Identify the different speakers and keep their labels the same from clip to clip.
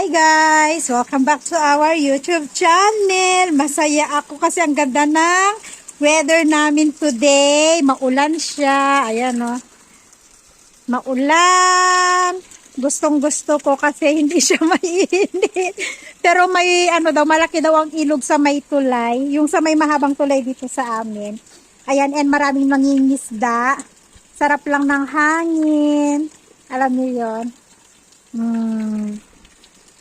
Speaker 1: Hi guys! Welcome back to our YouTube channel. Masaya ako kasi ang ganda ng weather namin today. Maulan siya. Ayan o. Maulan. Gustong gusto ko kasi hindi siya mainit. Pero may ano daw, malaki daw ang ilog sa may tulay. Yung sa may mahabang tulay dito sa amin. Ayan, and maraming nangingisda. Sarap lang ng hangin. Alam niyo yon. Hmm.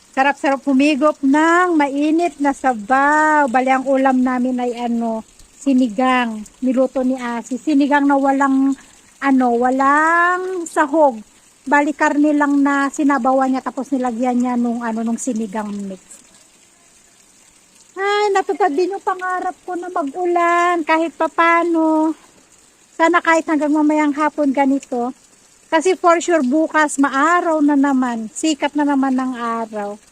Speaker 1: Sarap-sarap humigop ng mainit na sabaw. Bali, ang ulam namin ay ano, sinigang. Niluto ni Asi. Sinigang na walang, ano, walang sahog. Bali, karne lang na sinabawan niya tapos nilagyan niya nung, ano, nung sinigang mix. Ay, natupad din yung pangarap ko na mag-ulan kahit papano. Sana kahit hanggang mamayang hapon ganito. Kasi for sure bukas maaraw na naman. Sikat na naman ng araw.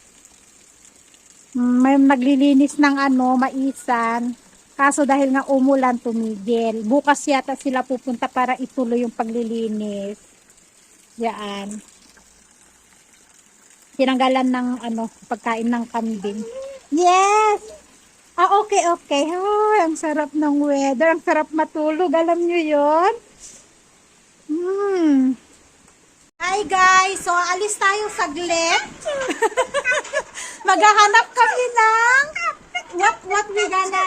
Speaker 1: May naglilinis ng ano, maisan. Kaso dahil nga umulan, tumigil. Bukas yata sila pupunta para ituloy yung paglilinis. Yan. Tinanggalan ng ano, pagkain ng kambing. Yes! Ah, okay, okay. Ay, ang sarap ng weather. Ang sarap matulog. Alam nyo yon? Hmm. Hi guys! So, alis tayo saglit. Maghahanap kami ng what what we gonna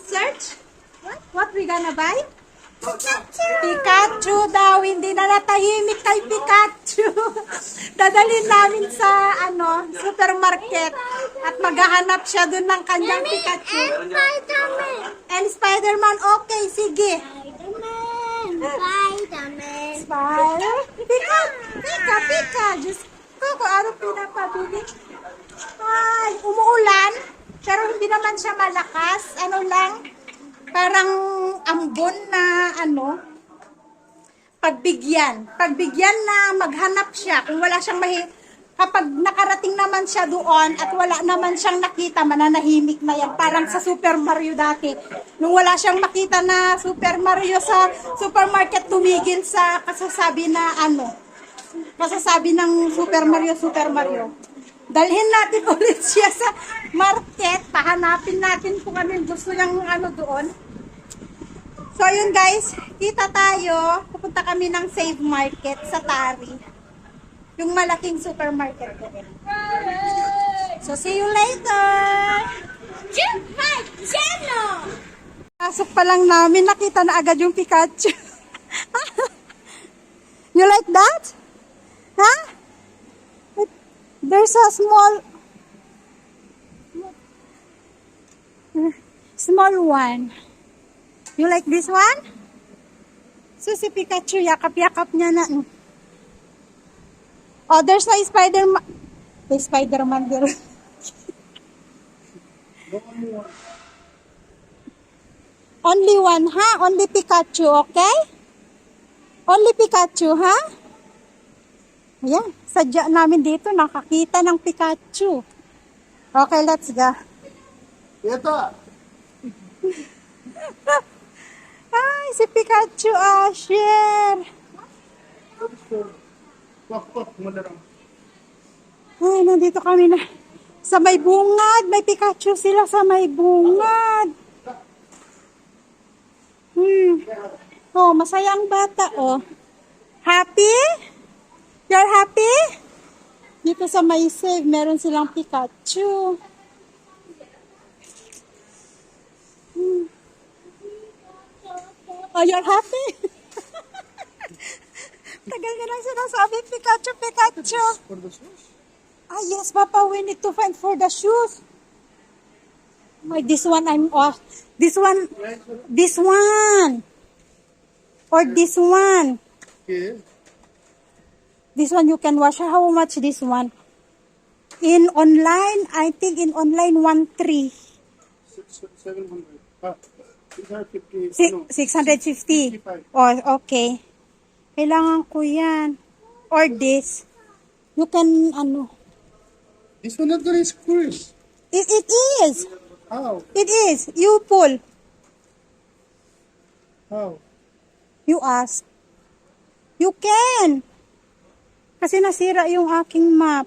Speaker 1: search? What? What we gonna buy? Pikachu! Pikachu daw. Hindi na natahimik kay Pikachu. Dadalhin namin sa ano supermarket at maghahanap siya dun ng kanyang Pikachu.
Speaker 2: Spider-Man!
Speaker 1: And Spider-Man, okay, sige.
Speaker 2: Spider-Man! Spider-Man!
Speaker 1: Spider? Pika, pika, pika. Diyos ko, kung ano pinapabili. Ay, umuulan. Pero hindi naman siya malakas. Ano lang, parang ambon na ano, pagbigyan. Pagbigyan na maghanap siya. Kung wala siyang mahi... Kapag nakarating naman siya doon at wala naman siyang nakita, mananahimik na yan. Parang sa Super Mario dati. Nung wala siyang makita na Super Mario sa supermarket, tumigil sa kasasabi na ano, kasasabi ng Super Mario, Super Mario. Dalhin natin ulit siya sa market. Pahanapin natin kung ano yung gusto niyang ano doon. So, ayun guys, kita tayo. Pupunta kami ng Save Market sa Tari. Yung malaking supermarket doon. So, see you later!
Speaker 2: Hi, Jello!
Speaker 1: Pasok pa lang namin, nakita na agad yung Pikachu. you like that? Huh? There's a small... Small one. You like this one? So si Pikachu, yakap-yakap niya na. Oh, there's no Spider-Man. May Spider-Man there. Only one, ha? Only Pikachu, okay? Only Pikachu, ha? Ayan, sadya namin dito, nakakita ng Pikachu. Okay, let's go.
Speaker 3: Ito.
Speaker 1: Ay, si Pikachu, Asher.
Speaker 3: Wak, wak, malarang.
Speaker 1: Ay, nandito kami na. Sa may bungad, may Pikachu sila sa may bungad. Hmm. Oh, masaya ang bata, oh. Happy? You're happy? Dito sa may save, meron silang Pikachu. Hmm. Oh, you're happy? Tagal na lang sinasabi, Pikachu, Pikachu.
Speaker 3: For the shoes?
Speaker 1: Ah, yes, Papa, we need to find for the shoes. My, this one I'm off. This one, this one. Or this one.
Speaker 3: Okay.
Speaker 1: This one you can wash. How much this one? In online, I think in online, one three.
Speaker 3: Six, 700. Ah, 650.
Speaker 1: Si-
Speaker 3: no,
Speaker 1: 650.
Speaker 3: 55.
Speaker 1: Oh, okay. Kailangan ko yan. Or this. You can, ano.
Speaker 3: This one not gonna squeeze.
Speaker 1: It, it is.
Speaker 3: How?
Speaker 1: It is. You pull.
Speaker 3: How?
Speaker 1: You ask. You can. Kasi nasira yung aking map.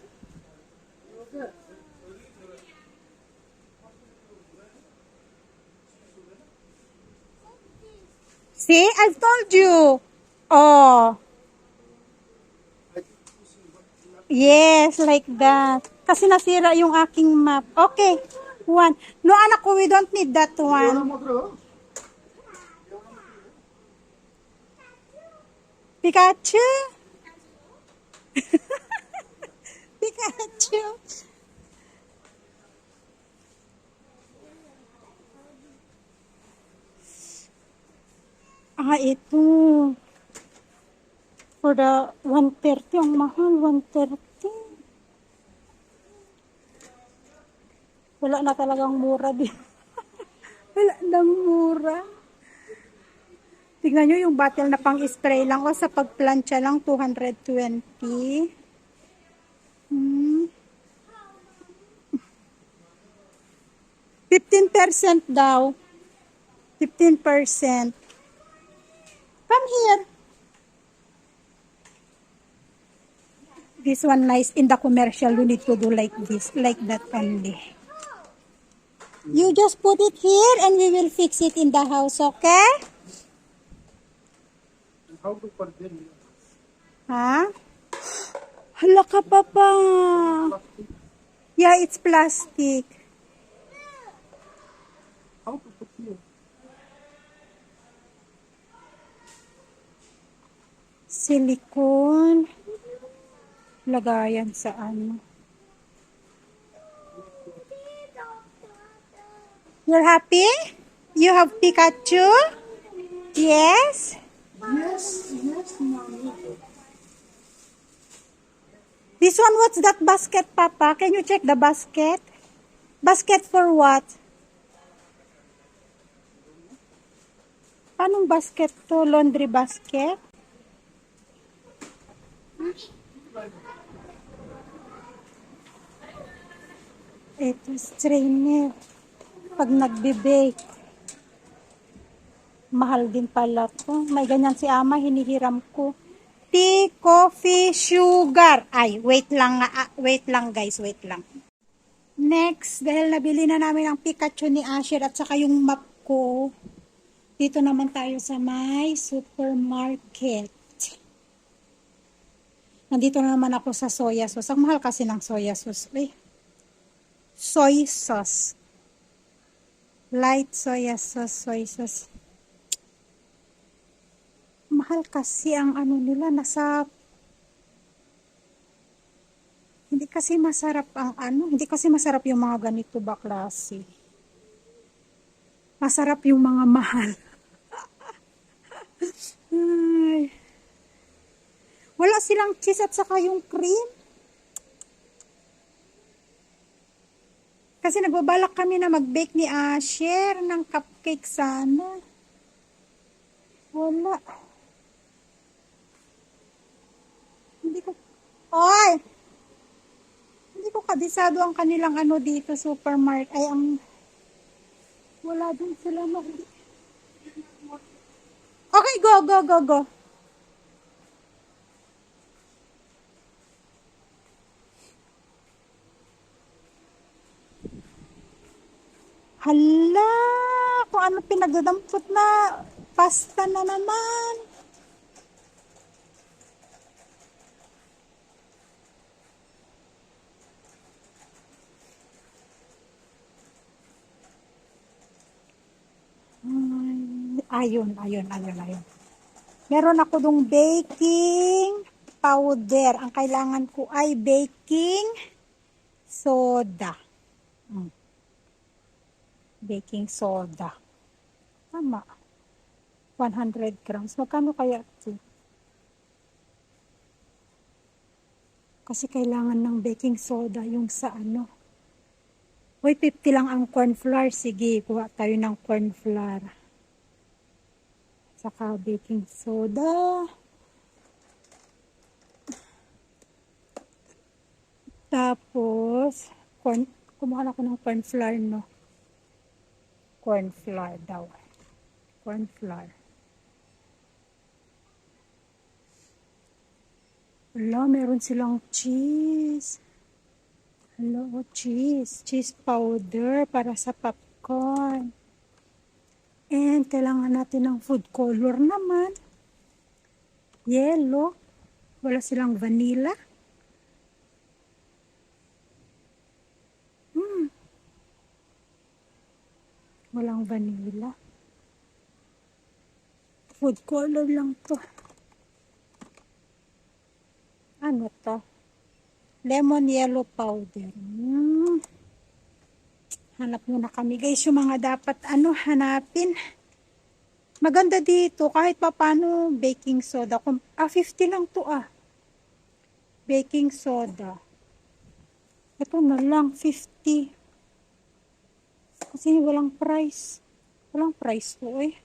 Speaker 1: See, I've told you. Oh. Yes, like that. Kasi nasira yung aking map. Okay. One. No, anak ko, we don't need that one. Pikachu? Pikachu? Ah, ito. For the 130, ang mahal, 130. Wala na talagang mura din. Wala nang mura. Tignan nyo yung bottle na pang spray lang o sa pagplancha lang 220. Hmm. 15% daw. 15%. Come here. This one nice in the commercial. You need to do like this, like that only. You just put it here and we will fix it in the house, okay?
Speaker 3: How to put them?
Speaker 1: Ha? Hala ka, Papa. Yeah, it's plastic.
Speaker 3: How to put here?
Speaker 1: Silicone. Lagayan sa ano. You're happy? You have Pikachu? Yes?
Speaker 3: Yes, yes, mommy.
Speaker 1: This one, what's that basket, Papa? Can you check the basket? Basket for what? Anong basket to? Laundry basket? Ito, strainer. Pag nagbe-bake. Mahal din pala to. May ganyan si ama, hinihiram ko. Tea, coffee, sugar. Ay, wait lang nga. ah, wait lang guys, wait lang. Next, dahil nabili na namin ang Pikachu ni Asher at saka yung map ko, dito naman tayo sa may supermarket. Nandito na naman ako sa soya sauce. Ang mahal kasi ng soya sauce. Ay, soy sauce. Light soya sauce, soy sauce. Mahal kasi ang ano nila, nasa hindi kasi masarap ang ano, hindi kasi masarap yung mga ganito ba klase. Masarap yung mga mahal. Ay. Wala silang cheese at saka yung cream. Kasi nagbabalak kami na mag-bake ni Asher ng cupcake sana. Wala. Hindi ko... Oy! Hindi ko kabisado ang kanilang ano dito, supermarket. Ay, ang... Wala din sila no. Okay, go, go, go, go. Hala! Kung ano pinagdadampot na pasta na naman. Ay, ayun, ayun, ayun, ayun. Meron ako dong baking powder. Ang kailangan ko ay baking soda. Mm. Baking soda. Tama. 100 grams. Magkano kaya ito? Kasi kailangan ng baking soda yung sa ano. Uy, 50 lang ang corn flour. Sige, kuha tayo ng corn flour. Saka baking soda. Tapos, corn, kumuha na ako ng corn flour, no? Corn flour daw. Corn flour. Wala, meron silang cheese. Hello, cheese. Cheese powder para sa popcorn. And kailangan natin ng food color naman. Yellow. Wala silang vanilla. Hmm. Walang vanilla. Food color lang to. Ano to? Lemon yellow powder. Hmm. Hanap muna kami guys yung mga dapat ano hanapin. Maganda dito kahit pa paano baking soda. Ah 50 lang to ah. Baking soda. Ito na lang 50. Kasi walang price. Walang price to eh.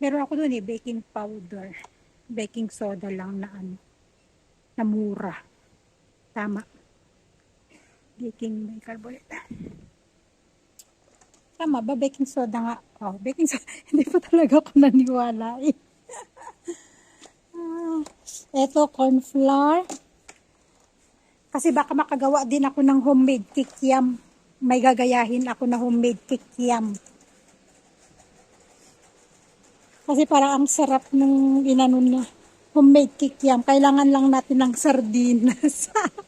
Speaker 1: Meron ako dun eh baking powder. Baking soda lang na ano. Na mura. Tama baking bicarbonate. Tama ba? Baking soda nga. Oh, baking soda. Hindi pa talaga ako naniwala eh. Ah, corn flour. Kasi baka makagawa din ako ng homemade kikiam. May gagayahin ako na homemade kikiam. Kasi para ang sarap ng inano na homemade kikiam. Kailangan lang natin ng sardinas.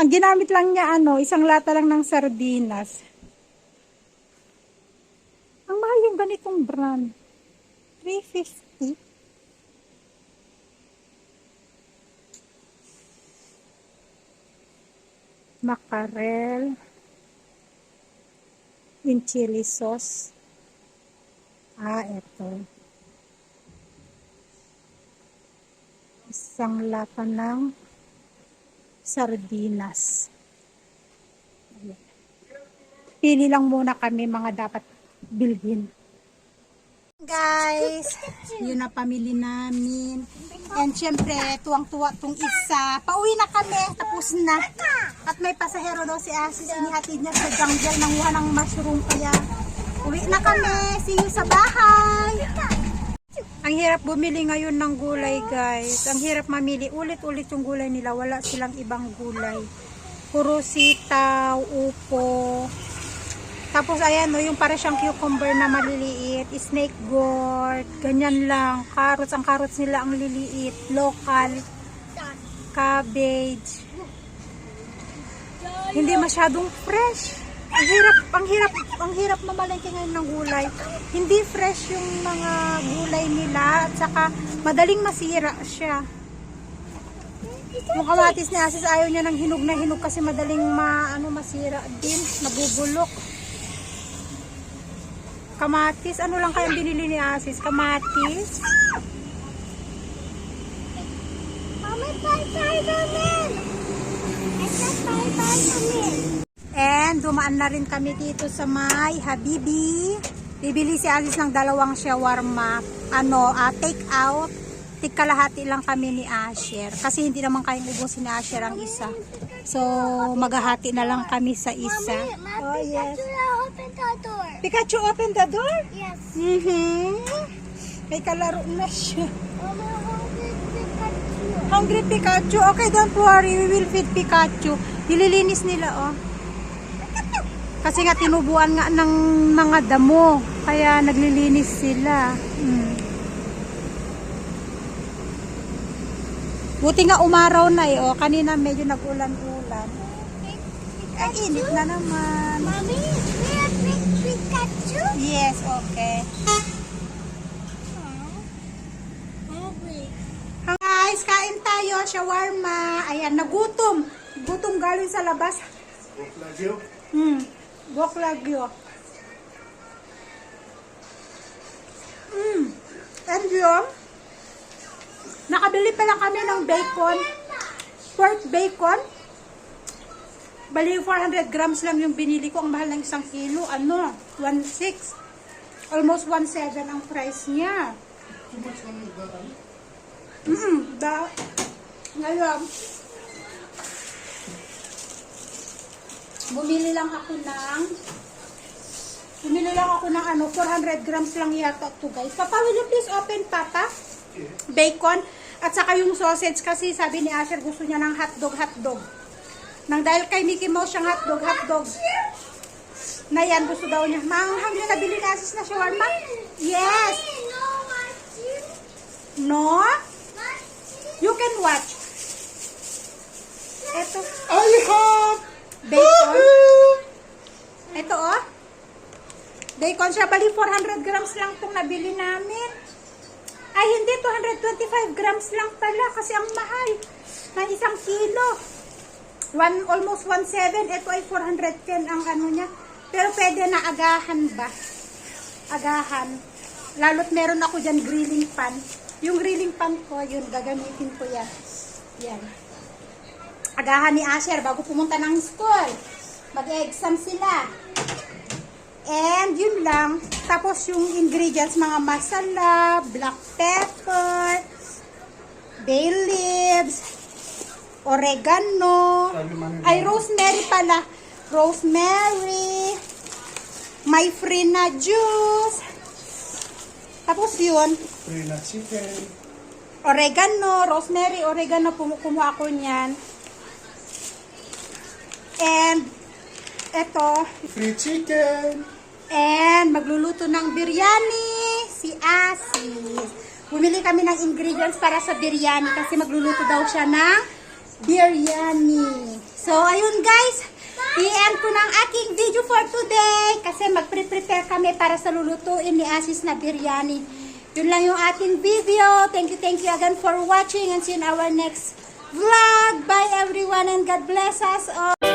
Speaker 1: Ang ginamit lang niya, ano, isang lata lang ng sardinas. Ang mahal yung ganitong brand. 350. Mackerel. Yung chili sauce. Ah, eto. Isang lata ng sardinas. Pili lang muna kami mga dapat bilhin. Guys, yun na pamili namin. And syempre, tuwang-tuwa tong isa. Pauwi na kami, tapos na. At may pasahero daw si Asis, inihatid niya sa jungle, nanguha ng mushroom kaya. Uwi na kami, see you sa bahay. Ang hirap bumili ngayon ng gulay guys. Ang hirap mamili. Ulit-ulit yung gulay nila. Wala silang ibang gulay. Puro sitaw, upo. Tapos ayan no, yung para siyang cucumber na maliliit. Snake gourd. Ganyan lang. Carrots. Ang carrots nila ang liliit. Local. Cabbage. Hindi masyadong fresh. Ang hirap, ang hirap, ang hirap mamalengke ngayon ng gulay. Hindi fresh yung mga gulay nila at saka madaling masira siya. Yung kamatis ni Asis ayaw niya ng hinog na hinog kasi madaling ma, ano, masira din, nabubulok. Kamatis, ano lang kayang binili ni Asis? Kamatis?
Speaker 2: Mama, bye bye namin. Bye bye namin.
Speaker 1: And dumaan na rin kami dito sa may Habibi. Bibili si Alice ng dalawang shawarma. Ano, ah, take out. Tik kalahati lang kami ni Asher. Kasi hindi naman kayang ubusin ni Asher ang isa. So, maghahati na lang kami sa isa.
Speaker 2: Mommy,
Speaker 1: Oh, yes.
Speaker 2: Open the door.
Speaker 1: Pikachu, open the door.
Speaker 2: Yes.
Speaker 1: Mhm. May kalaro na siya.
Speaker 2: Mama, hungry Pikachu.
Speaker 1: Hungry Pikachu. Okay, don't worry. We will feed Pikachu. Nililinis nila, oh. Kasi nga tinubuan nga ng mga damo. Kaya naglilinis sila. Hmm. Buti nga umaraw na eh. Oh. Kanina medyo nag-ulan-ulan. Ay, init na naman.
Speaker 2: Mommy, we have big Pikachu.
Speaker 1: Yes, okay. Guys, kain tayo. Shawarma. Ayan, nagutom. Gutom galing sa labas. Hmm. Bok lagyo. Hmm. And yun, nakabili pala kami ng bacon. Pork bacon. Bali, 400 grams lang yung binili ko. Ang mahal ng isang kilo. Ano? 1.6. Almost 1.7 ang price niya. Mm, da. Ngayon, bumili lang ako ng bumili lang ako ng ano, 400 grams lang yata to guys. Papa, will you please open, Papa? Bacon. At saka yung sausage kasi sabi ni Asher gusto niya ng hotdog, hotdog. Nang dahil kay Mickey Mouse siyang hotdog, hotdog. Na yan, gusto daw niya. Manghang yung nabili na Asis na shawarma? Yes.
Speaker 2: No.
Speaker 1: You can watch. Ito.
Speaker 3: I have
Speaker 1: Bacon. Ito oh. Bacon siya. Bali 400 grams lang itong nabili namin. Ay hindi, 225 grams lang pala kasi ang mahal. Na isang kilo. One, almost 1.7. Ito ay 410 ang ano niya. Pero pwede na agahan ba? Agahan. Lalo't meron ako dyan grilling pan. Yung grilling pan ko, yun, gagamitin ko yan. Yan agahan ni Asher bago pumunta ng school. Mag-exam sila. And yun lang. Tapos yung ingredients, mga masala, black pepper, bay leaves, oregano, ay rosemary pala. Rosemary, may free na juice. Tapos yun,
Speaker 3: free na chicken.
Speaker 1: oregano, rosemary, oregano, kumuha ko niyan. And, eto,
Speaker 3: Free chicken.
Speaker 1: and magluluto ng biryani, si Asis. Bumili kami ng ingredients para sa biryani kasi magluluto daw siya ng biryani. So, ayun guys, i-end ko ng aking video for today kasi magpre-prepare kami para sa lulutuin ni Asis na biryani. Yun lang yung ating video. Thank you, thank you again for watching and see you in our next vlog. Bye everyone and God bless us all.